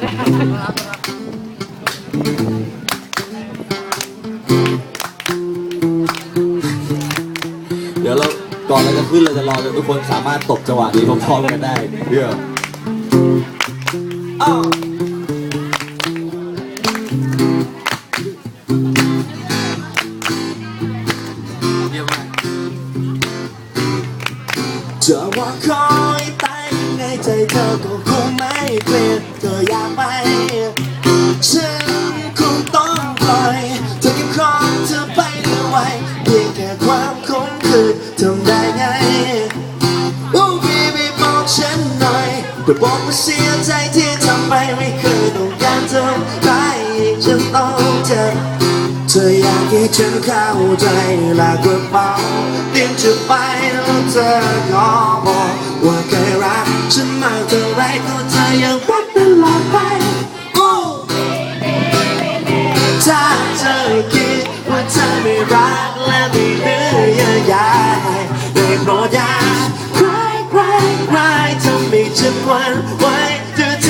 เดี๋ยวเราก่อนเราจะขึ้นเราจะรอจนทุกคนสามารถตบจังหวะนี้พร้อมๆกันได้เดี๋ยวอ้าวจะว่าคอยตายยังไงใจเธอก็คงไม่เปลี่ยน นหน่อยเพื่อบอกว่าเสียใจที่ทำไปไม่เคยต้องการทำร้ายอีกฉันต้องเจ็บเธออยากให้ฉันเข้าใจลากระเป๋าเตรียมจะไปแล้วเธอขอบอกว่าเคยรักฉันมากเท่าไรก็เธอยังรักตลอดไปถ้าเธอคิดว่าเธอไม่รักและไม่เหลือเยื่อใยได้โปรดอย่าใครใครใคร ทำให้ฉันหวันไหวเธอ